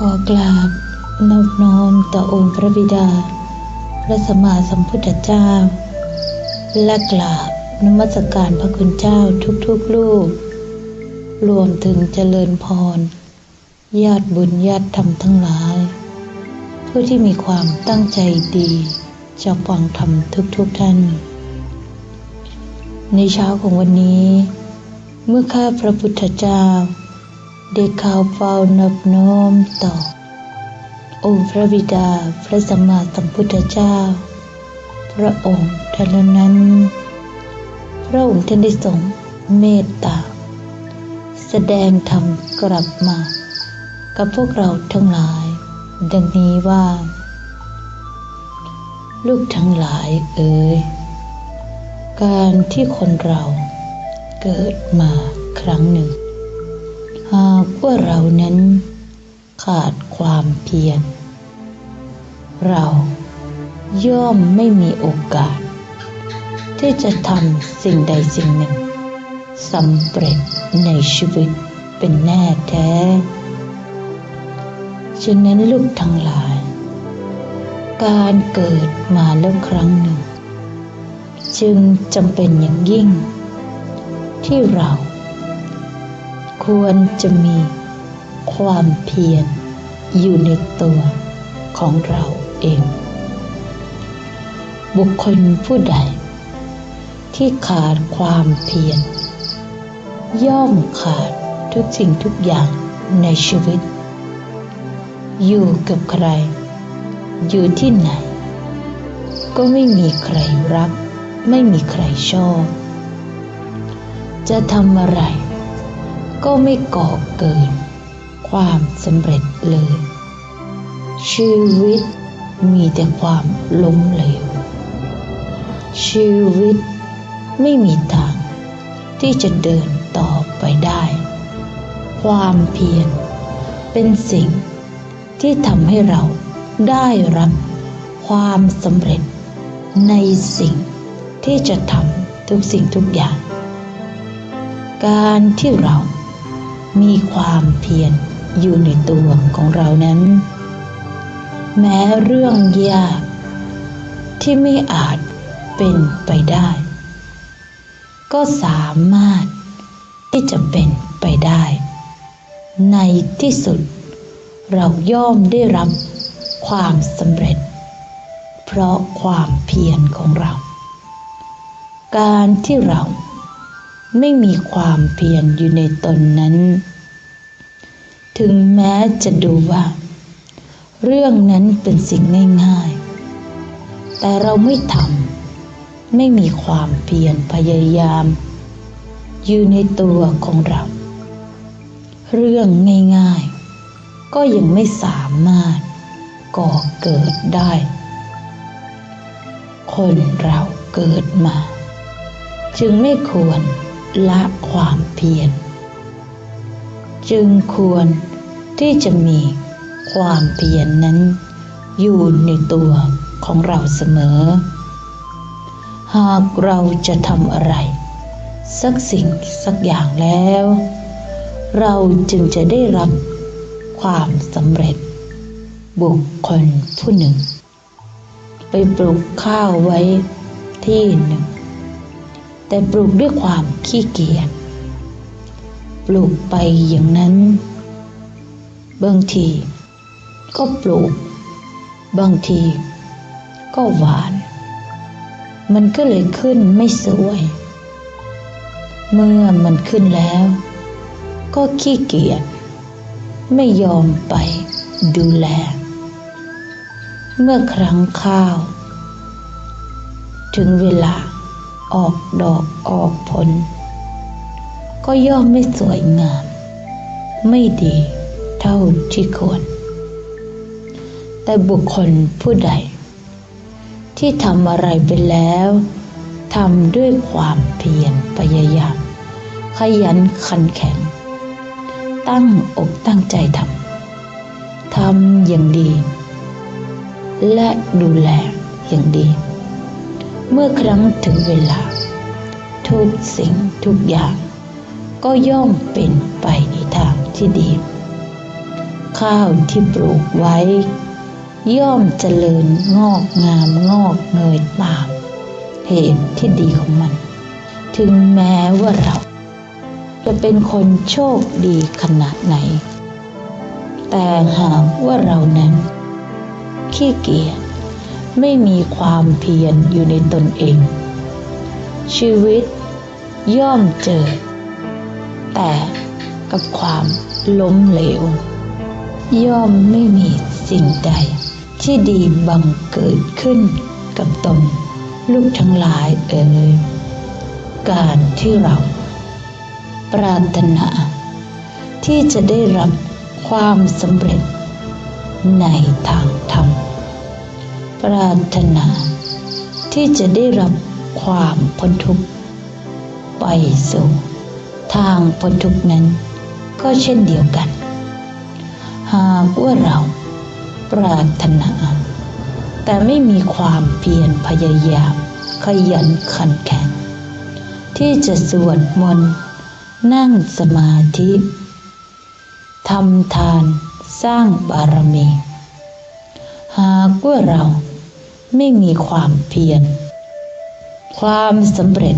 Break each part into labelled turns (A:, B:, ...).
A: ขอกราบนอบน้อมต่อองค์พระบิดา พระสัมมาสัมพุทธเจ้า และกราบนมัสการพระคุณเจ้าทุกๆลูก รวมถึงเจริญพร ญาติบุญญาติธรรมทั้งหลาย ผู้ที่มีความตั้งใจดีจะฟังธรรมทุกๆท่าน ในเช้าของวันนี้ เมื่อข้าพระพุทธเจ้า ได้ข่าวเฝ้านอบน้อมต่อ องค์พระบิดาพระสัมมาสัมพุทธเจ้า พระองค์ท่านนั้น พระองค์ท่านได้ทรงเมตตา แสดงธรรมกลับมา กับพวกเราทั้งหลาย ดังนี้ว่า ลูกทั้งหลายเอ๋ยการที่คนเราเกิดมาครั้งหนึ่ง หากว่าเรานั้นขาดความเพียร เราย่อมไม่มีโอกาส ที่จะทำสิ่งใดสิ่งหนึ่งสำเร็จในชีวิตเป็นแน่แท้ฉะนั้นลูกทั้งหลาย การเกิดมาแล้วครั้งหนึ่ง จึงจำเป็นอย่างยิ่ง ที่เรา ควรจะมีความเพียรอยู่ในตัวของเราเอง บุคคลผู้ใด ที่ขาดความเพียร ย่อมขาดทุกสิ่งทุกอย่างในชีวิต อยู่กับใคร อยู่ที่ไหน ก็ไม่มีใครรัก ไม่มีใครชอบ จะทำอะไร ก็ไม่ก่อเกิดความสำเร็จเลย ชีวิตมีแต่ความล้มเหลว ชีวิตไม่มีทางที่จะเดินต่อไปได้ ความเพียรเป็นสิ่งที่ทำให้เราได้รับความสำเร็จในสิ่งที่จะทำทุกสิ่งทุกอย่าง การที่เรา มีความเพียรอยู่ในตัวของเรานั้น แม้เรื่องยากที่ไม่อาจเป็นไปได้ ก็สามารถที่จะเป็นไปได้ ในที่สุดเราย่อมได้รับความสำเร็จ เพราะความเพียรของเรา การที่เรา ไม่มีความเพียรอยู่ในตนนั้น ถึงแม้จะดูว่า เรื่องนั้นเป็นสิ่งง่ายๆ แต่เราไม่ทำไม่มีความเพียรพยายาม อยู่ในตัวของเรา เรื่องง่ายๆ ก็ยังไม่สามารถก่อเกิดได้ คนเราเกิดมา จึงไม่ควร ละความเพียร จึงควรที่จะมีความเพียรนนั้น อยู่ในตัวของเราเสมอ หากเราจะทำอะไร สักสิ่งสักอย่างแล้ว เราจึงจะได้รับความสำเร็จ บุคคลผู้หนึ่ง ไปปลูกข้าวไว้ที่หนึ่ง แต่ปลูกด้วยความขี้เกียจปลูกไปอย่างนั้นบางที ก็ปลูก บางที ก็หวาน มันก็เลยขึ้นไม่สวย เมื่อมันขึ้นแล้ว ก็ขี้เกียจไม่ยอมไปดูแล เมื่อครั้งข้าว ถึงเวลา ออกดอกออกผล ก็ย่อมไม่สวยงาม ไม่ดีเท่าที่ควร แต่บุคคลผู้ใด ที่ทำอะไรไปแล้วทำด้วยความเพียรพยายาม ขยันขันแข็ง ตั้งอกตั้งใจทำทำอย่างดี และดูแลอย่างดี เมื่อครั้งถึงเวลา ทุกสิ่งทุกอย่าง ก็ย่อมเป็นไปในทางที่ดี ข้าวที่ปลูกไว้ ย่อมเจริญงอกงามงอกเงยตามเหตุที่ดีของมัน ถึงแม้ว่าเราจะเป็นคนโชคดีขนาดไหน แต่หากว่าเรานั้นขี้เกียจ ไม่มีความเพียรอยู่ในตนเอง ชีวิตย่อมเจอ แต่กับความล้มเหลว ย่อมไม่มีสิ่งใด ที่ดีบังเกิดขึ้นกับตนลูกทั้งหลายเอ่ยการที่เรา ปรารถนา ที่จะได้รับความสำเร็จในทางธรรม ปรารถนา ที่จะได้รับความพ้นทุกข์ไปสู่ทางพ้นทุกข์นั้น ก็เช่นเดียวกัน หากว่าเราปรารถนา แต่ไม่มีความเพียรพยายาม ขยันขันแข็งที่จะสวดมนต์นั่งสมาธิทำทานสร้างบารมี หากว่าเรา ไม่มีความเพียร ความสำเร็จ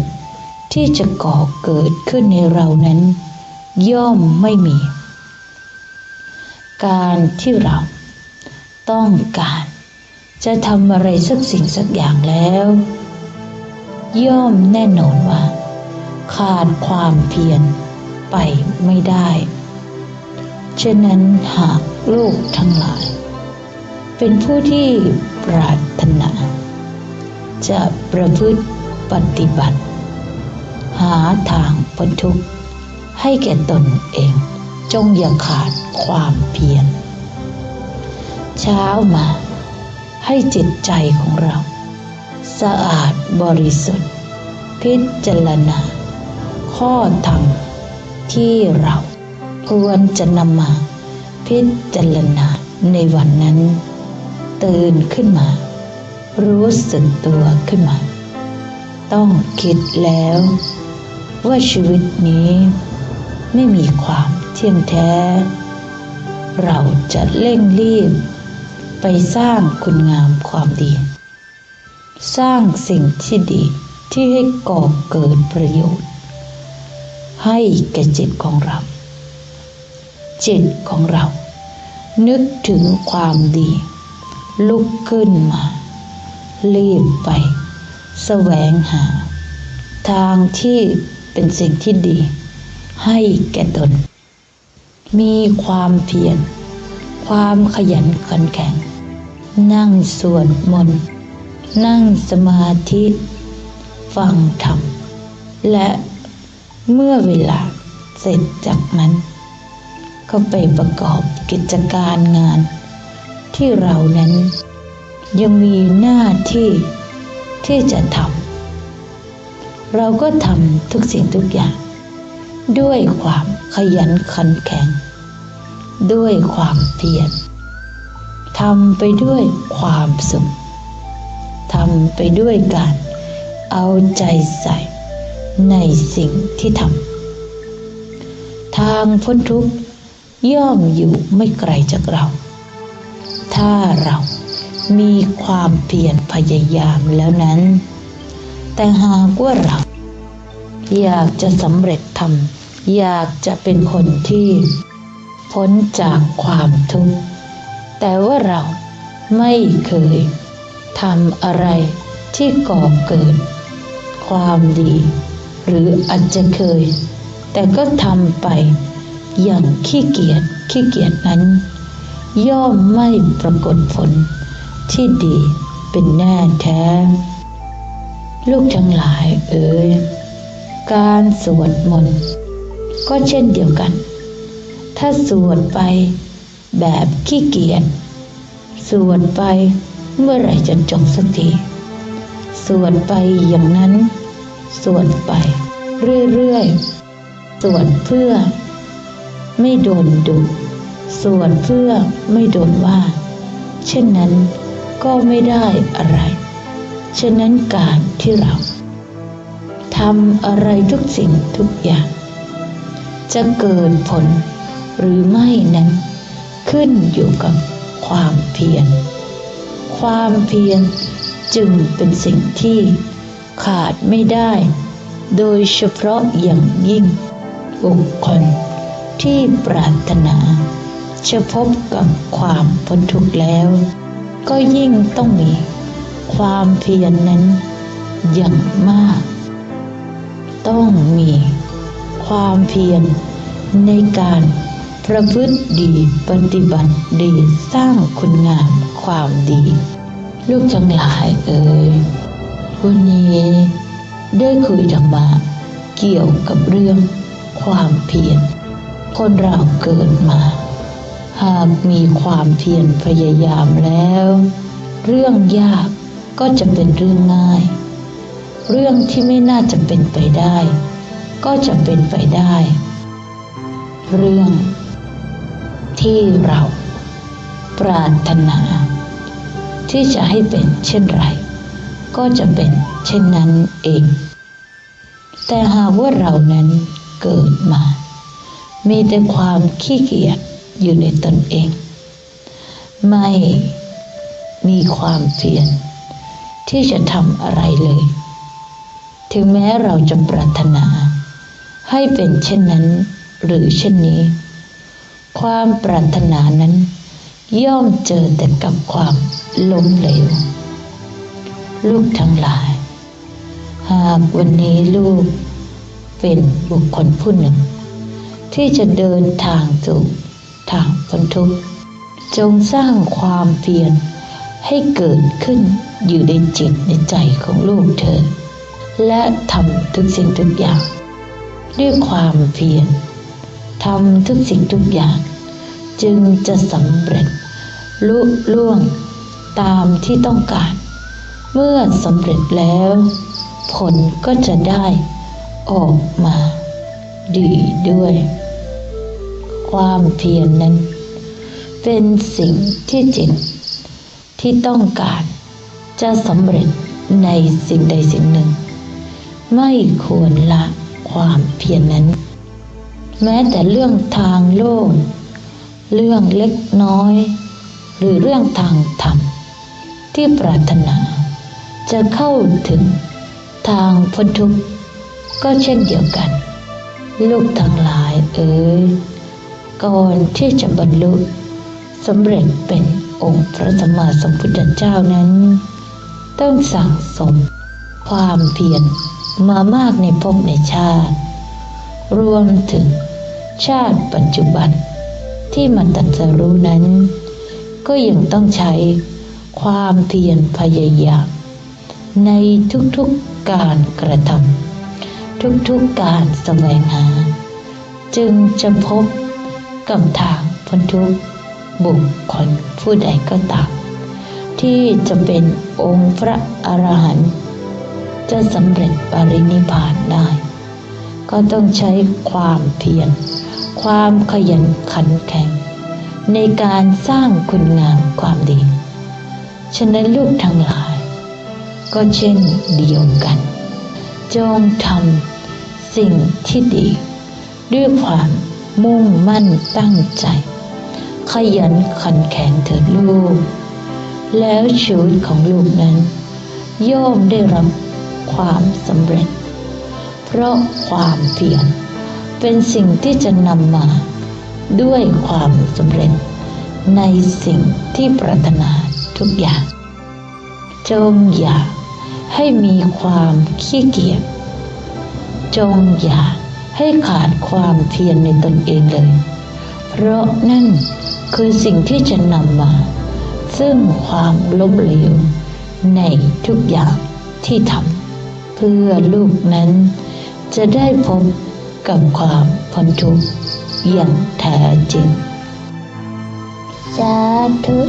A: ที่จะก่อเกิดขึ้นในเรานั้น ย่อมไม่มี การที่เราต้องการจะทำอะไรสักสิ่งสักอย่างแล้ว ย่อมแน่นอนว่า ขาดความเพียรไปไม่ได้ ฉะนั้นหากลูกทั้งหลาย เป็นผู้ที่ปรารถนา จะประพฤติปฏิบัติ หาทางพ้นทุกข์ให้แก่ตนเอง จงอย่าขาดความเพียร เช้ามาให้จิตใจของเรา สะอาดบริสุทธิ์ พิจารณา ข้อธรรมที่เราควรจะนำมาพิจารณาในวันนั้น ตื่นขึ้นมา รู้สึกตัวขึ้นมา ต้องคิดแล้ว ว่าชีวิตนี้ไม่มีความเที่ยงแท้ เราจะเร่งรีบ ไปสร้างคุณงามความดี สร้างสิ่งที่ดีที่ให้ก่อเกิดประโยชน์ ให้แก่จิตของเรา จิตของเรา นึกถึงความดี ลุกขึ้นมา รีบไปแสวงหา ทางที่เป็นสิ่งที่ดี ให้แก่ตน มีความเพียรความขยันขันแข็ง นั่งสวดมนต์ นั่งสมาธิ ฟังธรรม และเมื่อเวลาเสร็จจากนั้น ก็ไปประกอบกิจการงาน ที่เรานั้น ยังมีหน้าที่ที่จะทำเราก็ทำทุกสิ่งทุกอย่าง ด้วยความขยันขันแข็ง ด้วยความเพียรทำไปด้วยความสุขทำไปด้วยการเอาใจใส่ในสิ่งที่ทำทางพ้นทุกข์ย่อมอยู่ไม่ไกลจากเรา ถ้าเรามีความเพียรพยายามแล้วนั้น แต่หากว่าเราอยากจะสำเร็จทำอยากจะเป็นคนที่พ้นจากความทุกข์แต่ว่าเราไม่เคยทำอะไรที่ก่อเกิด ความดี หรืออาจจะเคย แต่ก็ทำไปอย่างขี้เกียจขี้เกียจนั้น ย่อมไม่ปรากฏผลที่ดีเป็นแน่แท้ ลูกทั้งหลายเอ๋ยการสวดมนต์ก็เช่นเดียวกัน ถ้าสวดไปแบบขี้เกียจสวดไปเมื่อไหร่จะจบสักทีสวดไปอย่างนั้น สวดไป เรื่อยๆ สวดเพื่อ ไม่โดนดุ ส่วดเพื่อไม่โดนว่า เช่นนั้นก็ไม่ได้อะไร ฉะนั้นการที่เราทำอะไรทุกสิ่งทุกอย่าง จะเกิดผลหรือไม่นั้น ขึ้นอยู่กับความเพียร ความเพียรจึงเป็นสิ่งที่ขาดไม่ได้ โดยเฉพาะอย่างยิ่งบุคคลที่ปรารถนา จะพบกับความพ้นทุกข์แล้ว ก็ยิ่งต้องมีความเพียรนนั้นอย่างมาก ต้องมีความเพียรในการประพฤติดีปฏิบัติดีสร้างคุณงามความดี ลูกทั้งหลายเอ่ยวันนี้ได้คุยธรรมะเกี่ยวกับเรื่องความเพียรคนเราเกิดมา หากมีความเพียรพยายามแล้ว เรื่องยากก็จะเป็นเรื่องง่าย เรื่องที่ไม่น่าจะเป็นไปได้ ก็จะเป็นไปได้ เรื่องที่เราปรารถนา ที่จะให้เป็นเช่นไร ก็จะเป็นเช่นนั้นเอง แต่หากว่าเรานั้นเกิดมา มีแต่ความขี้เกียจ อยู่ในตนเอง ไม่มีความเพียรที่จะทำอะไรเลย ถึงแม้เราจะปรารถนา ให้เป็นเช่นนั้นหรือเช่นนี้ ความปรารถนานั้น ย่อมเจอแต่กับความล้มเหลว ลูกทั้งหลาย หากวันนี้ลูกเป็นบุคคลผู้หนึ่ง ที่จะเดินทางสู่ ทางพ้นทุกข์จงสร้างความเพียรให้เกิดขึ้นอยู่ในจิตในใจของลูกเธอ และทำทุกสิ่งทุกอย่าง ด้วยความเพียรทำทุกสิ่งทุกอย่าง จึงจะสำเร็จลุล่วงตามที่ต้องการ เมื่อสำเร็จแล้ว ผลก็จะได้ออกมาดีด้วย ความเพียรนนั้น เป็นสิ่งที่จิตที่ต้องการจะสำเร็จในสิ่งใดสิ่งหนึ่ง ไม่ควรละความเพียรนนั้น แม้แต่เรื่องทางโลก เรื่องเล็กน้อย หรือเรื่องทางธรรม ที่ปรารถนาจะเข้าถึงทางพ้นทุกข์ก็เช่นเดียวกัน ลูกทั้งหลายเอ๋ย ก่อนที่จะบรรลุสำเร็จเป็นองค์พระสัมมาสัมพุทธเจ้านั้น ต้องสั่งสม ความเพียรมามากในภพในชาติ รวมถึงชาติปัจจุบันที่มันตัดสรู้นั้น ก็ยังต้องใช้ความเพียรพยายาม ในทุกๆการกระทำทุกๆการแสวงหา จึงจะพบ กับทางพ้นทุกข์บุคคลผู้ใดก็ตามที่จะเป็นองค์พระอรหันต์จะสำเร็จปรินิพพานได้ ก็ต้องใช้ความเพียรความขยันขันแข็ง ในการสร้างคุณงามความดี ฉะนั้นลูกทั้งหลาย ก็เช่นเดียวกัน จงทำสิ่งที่ดี ด้วยความ มุ่งมั่นตั้งใจ ขยันขันแข็งเถิดลูก แล้วชีวิตของลูกนั้น ย่อมได้รับความสำเร็จ เพราะความเพียรเป็นสิ่งที่จะนำมาด้วยความสำเร็จ ในสิ่งที่ปรารถนาทุกอย่าง จงอย่าให้มีความขี้เกียจจงอย่า ให้ขาดความเพียรในตนเองเลย เพราะนั่นคือสิ่งที่จะนำมา ซึ่งความล้มเหลวในทุกอย่างที่ทำเพื่อลูกนั้น จะได้พบกับความพ้นทุกข์อย่างแท้จริง สาธุ